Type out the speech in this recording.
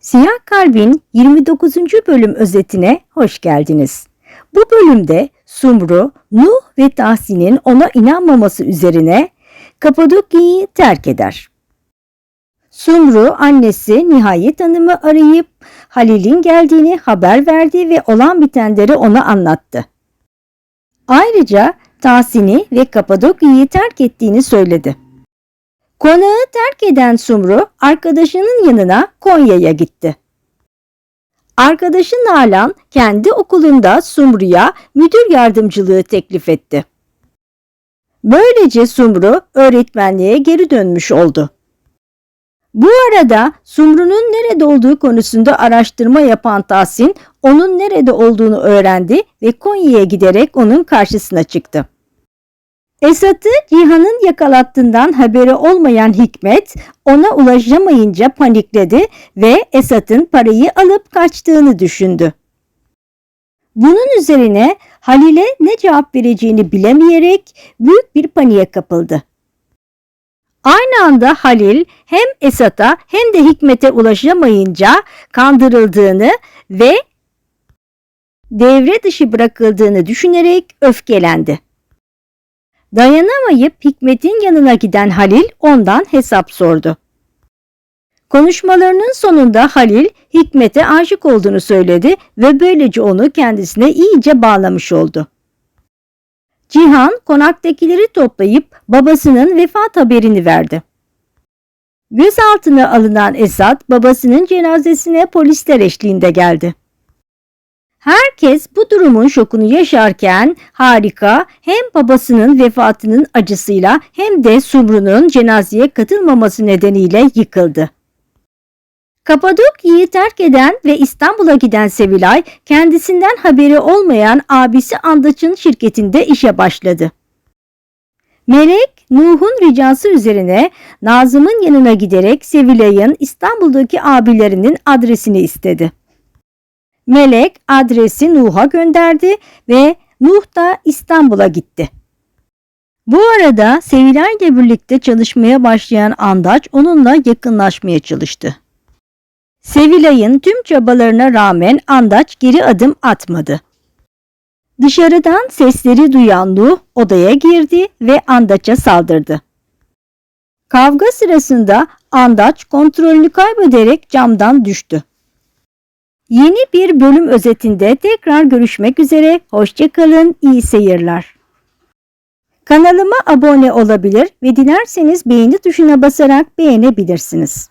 Siyah Kalbin 29. bölüm özetine hoş geldiniz. Bu bölümde Sumru, Nuh ve Tahsin'in ona inanmaması üzerine Kapadokya'yı terk eder. Sumru annesi Nihayet Hanım'ı arayıp Halil'in geldiğini haber verdi ve olan bitenleri ona anlattı. Ayrıca Tahsin'i ve Kapadokya'yı terk ettiğini söyledi. Konağı terk eden Sumru arkadaşının yanına Konya'ya gitti. Arkadaşı Nalan kendi okulunda Sumru'ya müdür yardımcılığı teklif etti. Böylece Sumru öğretmenliğe geri dönmüş oldu. Bu arada Sumru'nun nerede olduğu konusunda araştırma yapan Tahsin onun nerede olduğunu öğrendi ve Konya'ya giderek onun karşısına çıktı. Esat'ı Cihan'ın yakalattığından haberi olmayan Hikmet ona ulaşamayınca panikledi ve Esat'ın parayı alıp kaçtığını düşündü. Bunun üzerine Halil'e ne cevap vereceğini bilemeyerek büyük bir paniğe kapıldı. Aynı anda Halil hem Esat'a hem de Hikmet'e ulaşamayınca kandırıldığını ve devre dışı bırakıldığını düşünerek öfkelendi. Dayanamayıp Hikmet'in yanına giden Halil ondan hesap sordu. Konuşmalarının sonunda Halil Hikmet'e aşık olduğunu söyledi ve böylece onu kendisine iyice bağlamış oldu. Cihan konaktakileri toplayıp babasının vefat haberini verdi. Gözaltına alınan Esat babasının cenazesine polisler eşliğinde geldi. Herkes bu durumun şokunu yaşarken Harika hem babasının vefatının acısıyla hem de Sumru'nun cenazeye katılmaması nedeniyle yıkıldı. Kapadokya'yı terk eden ve İstanbul'a giden Sevilay kendisinden haberi olmayan abisi Andaç'ın şirketinde işe başladı. Melek, Nuh'un ricası üzerine Nazım'ın yanına giderek Sevilay'ın İstanbul'daki abilerinin adresini istedi. Melek adresi Nuh'a gönderdi ve Nuh da İstanbul'a gitti. Bu arada Sevilay ile birlikte çalışmaya başlayan Andaç onunla yakınlaşmaya çalıştı. Sevilay'ın tüm çabalarına rağmen Andaç geri adım atmadı. Dışarıdan sesleri duyan Nuh odaya girdi ve Andaç'a saldırdı. Kavga sırasında Andaç kontrolünü kaybederek camdan düştü. Yeni bir bölüm özetinde tekrar görüşmek üzere. Hoşçakalın, iyi seyirler. Kanalıma abone olabilir ve dilerseniz beğeni tuşuna basarak beğenebilirsiniz.